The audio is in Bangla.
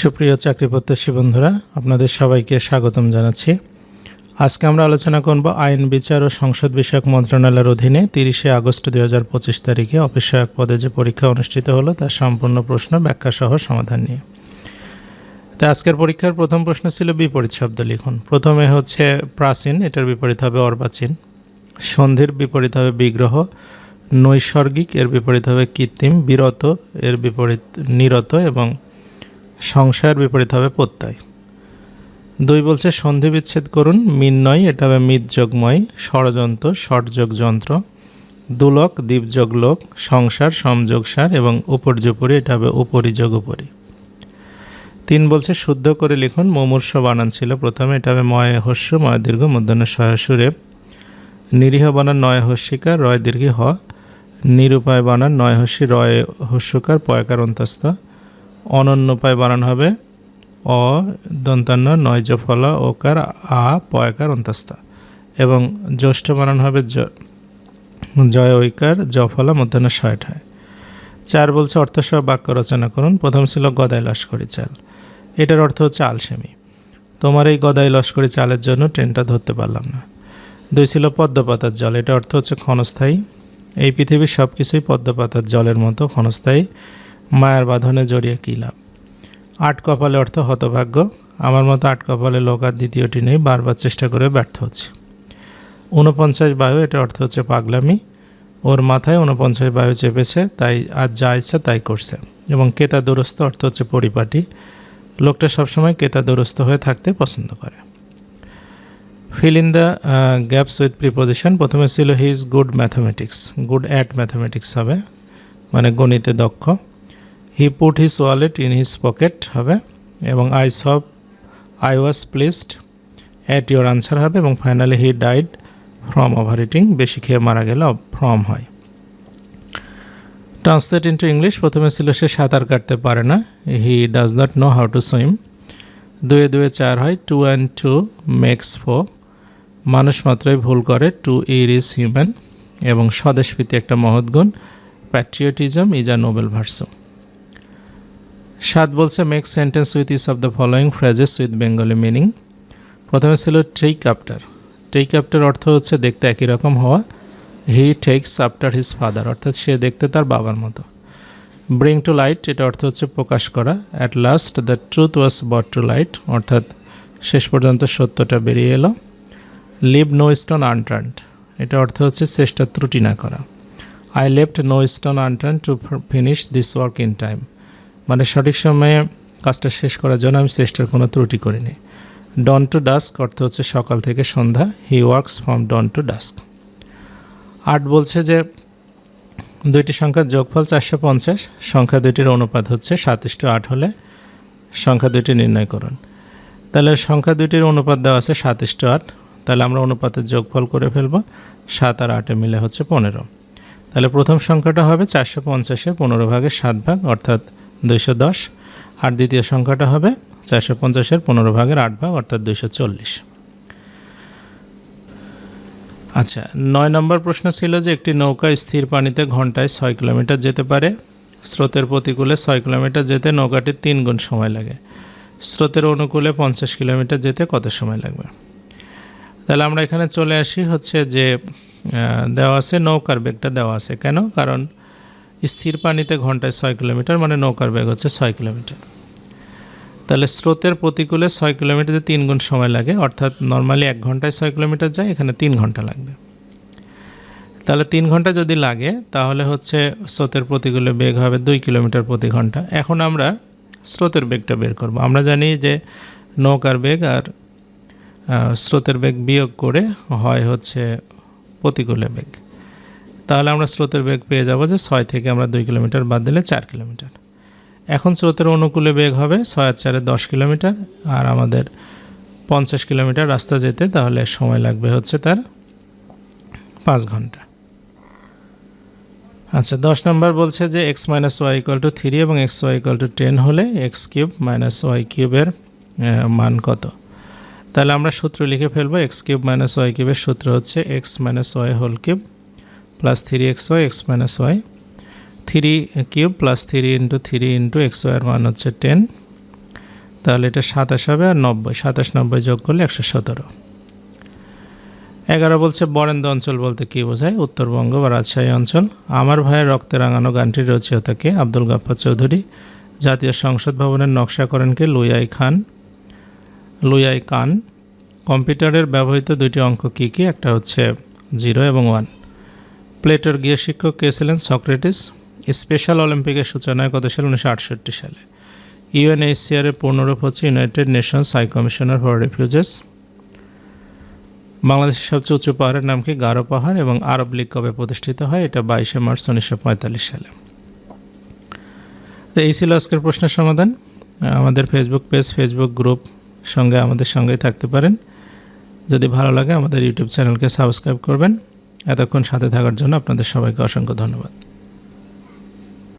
সুপ্রিয় চাকরি প্রত্যাশী বন্ধুরা, আপনাদের সবাইকে স্বাগতম জানাচ্ছি। আজকে আমরা আলোচনা করব আইন, বিচার ও সংসদ বিষয়ক মন্ত্রণালয়ের অধীনে তিরিশে আগস্ট দুই হাজার পঁচিশ তারিখে অফিস সহায়ক পদে যে পরীক্ষা অনুষ্ঠিত হলো, তার সম্পূর্ণ প্রশ্ন ব্যাখ্যা সহ সমাধান নিয়ে। তো আজকের পরীক্ষার প্রথম প্রশ্ন ছিল বিপরীত শব্দ লিখুন। প্রথমে হচ্ছে প্রাচীন, এটার বিপরীত হবে অর্বাচীন। সন্ধির বিপরীত হবে বিগ্রহ। নৈসর্গিক, এর বিপরীত হবে কৃত্রিম। বিরত, এর বিপরীত নিরত এবং সংশয়ের বিপরীত হবে প্রত্যয়। দুই বলছে, সন্ধি বিচ্ছেদ করুন মিন্নয় এটা হবে মিতযোগময় ষড়যন্ত্র ষটযোগ যন্ত্র। দুলক দ্বীপযোগ লোক, সংসার সমযোগ সার এবং উপর্যুপরি এটা হবে উপরিযোগ উপরি। তিন বলছে, শুদ্ধ করে লিখুন, মুমূর্ষ বানান ছিল প্রথমে, এটা হবে ময় হস্য, ময় দীর্ঘ, মধ্যাহ্ন সহাসুরে নিরীহ বানান নয় হস্যিকার, রয় দীর্ঘী হ। নিরুপায় বানান নয় হস্যি, রয় হস্যকার, পয়কার অন্তস্থ। অনন্যপায় বানান হবে। অ, দন্তান্ন, নয় জ ফলা ওকার, আ, পয়কার, অন্তস্থা। এবং জ্যৈষ্ঠ বানান হবে জয় ঐকার জ ফলা মধ্যাহ্ন ছয়টায়। চার বলছে অর্থসহ বাক্য রচনা করুন। প্রথম ছিল গদাই লস্করি চাল। এটার অর্থ হচ্ছে আলসেমি। তোমার এই গদাই লস্করি চালের জন্য ট্রেনটা ধরতে পারলাম না। দুই ছিল পদ্মপাতার জল। এটা অর্থ হচ্ছে ক্ষণস্থায়ী। এই পৃথিবীর সব কিছুই পদ্মপাতার জলের মতো ক্ষণস্থায়ী। মায়ার বাঁধনে জড়িয়ে কী লাভ? আট কপালে অর্থ হতভাগ্য। আমার মতো আট কপালে লোক আর দ্বিতীয়টি নেই, বারবার চেষ্টা করে ব্যর্থ হচ্ছে। ঊনপঞ্চাশ বায়ু, এটা অর্থ হচ্ছে পাগলামি। ওর মাথায় ঊনপঞ্চাশ বায়ু চেপেছে, তাই আর যা ইচ্ছা তাই করছে। এবং কেতা দুরস্ত অর্থ হচ্ছে পরিপাটি। লোকটা সবসময় কেতা দুরস্ত হয়ে থাকতে পছন্দ করে। Fill in the gaps with preposition প্রথমে ছিল he is good mathematics good at mathematics হবে। মানে গণিতে দক্ষ। He put his wallet in his pocket হবে, এবং আই সব I was placed at your answer হবে, এবং finally he died from over eating বেশি খেয়ে মারা গেলে ফ্রম হয়। ট্রান্সলেট ইন্টু ইংলিশ প্রথমে ছিল সে সাঁতার কাটতে পারে না। He does not know how to swim দুয়ে দুয়ে চার হয় two and two makes four মানুষ মাত্রই ভুল করে টু ইর ইজ হিউম্যান এবং স্বদেশপ্রীতি একটা মহৎ গুণ। প্যাট্রিয়টিজম ইজ আ নোবেল ভার্সো সাত বলছে make sentence with use of the following phrases with Bengali meaning প্রথমে ছিল টেক আফটার টেক আফটার অর্থ হচ্ছে দেখতে একই রকম হওয়া। He takes after his father অর্থাৎ সে দেখতে তার বাবার মতো। ব্রিং টু লাইট এটা অর্থ হচ্ছে প্রকাশ করা। At last the truth was brought to light অর্থাৎ শেষ পর্যন্ত সত্যটা বেরিয়ে এলো। লিভ নো স্টোন আনটার্নড এটা অর্থ হচ্ছে চেষ্টা ত্রুটি না করা। I left no stone unturned to finish this work in time মানে সঠিক সময়ে কাজটা শেষ করার জন্য আমি চেষ্টার কোনো ত্রুটি করিনি। ডন টু ডাস্ক অর্থ হচ্ছে সকাল থেকে সন্ধ্যা। He works from dawn to dusk আট বলছে যে দুইটি সংখ্যার যোগফল চারশো পঞ্চাশ, সংখ্যা দুইটির অনুপাত হচ্ছে সাতাশটু আট হলে সংখ্যা দুইটি নির্ণয় করুন। তাহলে সংখ্যা দুইটির অনুপাত দেওয়া আছে সাতাশটু আট। তাহলে আমরা অনুপাতের যোগফল করে ফেলব। সাত আর আটে মিলে হচ্ছে পনেরো। তাহলে প্রথম সংখ্যাটা হবে চারশো পঞ্চাশের পনেরো ভাগের সাত ভাগ, অর্থাৎ দুইশো দশ। আর দ্বিতীয় সংখ্যাটা হবে চারশো পঞ্চাশের পনেরো ভাগের আট ভাগ, অর্থাৎ দুইশো চল্লিশ। আচ্ছা নয় নম্বর প্রশ্ন ছিল যে একটি নৌকা স্থির পানিতে ঘন্টায় ছয় কিলোমিটার যেতে পারে। স্রোতের প্রতিকূলে ছয় কিলোমিটার যেতে নৌকাটির তিন গুণ সময় লাগে। স্রোতের অনুকূলে পঞ্চাশ কিলোমিটার যেতে কত সময় লাগবে? তাহলে আমরা এখানে চলে আসি হচ্ছে যে দেওয়া আছে, নৌকার বেগটা দেওয়া আছে। কেন? কারণ স্থির পানিতে ঘন্টায় ছয় কিলোমিটার মানে নৌকার বেগ হচ্ছে ছয় কিলোমিটার। তাহলে স্রোতের প্রতিকূলে ছয় কিলোমিটারে তিন গুণ সময় লাগে, অর্থাৎ নর্মালি এক ঘন্টায় ছয় কিলোমিটার যায়, এখানে তিন ঘণ্টা লাগবে। তাহলে তিন ঘণ্টা যদি লাগে, তাহলে হচ্ছে স্রোতের প্রতিকূলে বেগ হবে দুই কিলোমিটার প্রতি ঘণ্টা। এখন আমরা স্রোতের বেগটা বের করব। আমরা জানি যে নৌকার বেগ আর স্রোতের বেগ বিয়োগ করে হয় হচ্ছে প্রতিকূলে বেগ। তাহলে আমরা স্রোতের বেগ পেয়ে যাব যে ছয় থেকে আমরা দুই কিলোমিটার বাদ দিলে চার কিলোমিটার। এখন স্রোতের অনুকূলে বেগ হবে ছয় আর চারে দশ কিলোমিটার আর আমাদের পঞ্চাশ কিলোমিটার রাস্তা যেতে তাহলে সময় লাগবে হচ্ছে তার পাঁচ ঘণ্টা। আচ্ছা দশ নম্বর বলছে যে X minus Y equal to three এবং X Y equal to ten হলে এক্স কিউব মাইনাস ওয়াই কিউবের মান কত? তাহলে আমরা সূত্র লিখে ফেলব, এক্স কিউব মাইনাস ওয়াই কিউবের সূত্র হচ্ছে X minus Y whole cube plus three X Y X minus Y three cube plus three into three into X ওয়াইয়ের মান হচ্ছে টেন তাহলে এটা সাতাশ হবে আর নব্বই। সাতাশ, নব্বই যোগ করলে একশো সতেরো। এগারো বলছে বরেন্দ্র অঞ্চল বলতে কী বোঝায়? উত্তরবঙ্গ বা রাজশাহী অঞ্চল। আমার ভাইয়ের রক্তে রাঙানো গানটির রচয়িতাকে আব্দুল গাফফার চৌধুরী। জাতীয় সংসদ ভবনের নকশা করেন কে লুইয়াই খান। লুইয়াই কান। কম্পিউটারের ব্যবহৃত দুইটি অঙ্ক কী কী? একটা হচ্ছে জিরো এবং ওয়ান। প্লেটোর গৃহ শিক্ষক কে ছিলেন সক্রেটিস? স্পেশাল অলিম্পিকের সূচনা কত সালে? উনিশশো আটষট্টি সালে। ইউএনএইচসিআর এর পূর্ণরূপ হচ্ছে United Nations high commissioner for refugees. বাংলাদেশের সবচেয়ে উঁচু পাহাড়ের নাম কি? গারো পাহাড় এবং আরব লীগ কবে প্রতিষ্ঠিত হয়? এটা বাইশে মার্চ উনিশশো পঁয়তাল্লিশ সালে। তো এই ছিল আজকের প্রশ্নের সমাধান। আমাদের ফেসবুক পেজ, ফেসবুক গ্রুপ সঙ্গে আমাদের সঙ্গেই থাকতে পারেন। যদি ভালো লাগে আমাদের ইউটিউব চ্যানেলকে সাবস্ক্রাইব করবেন। এতক্ষণ সাথে থাকার জন্য আপনাদের সবাইকে অসংখ্য ধন্যবাদ।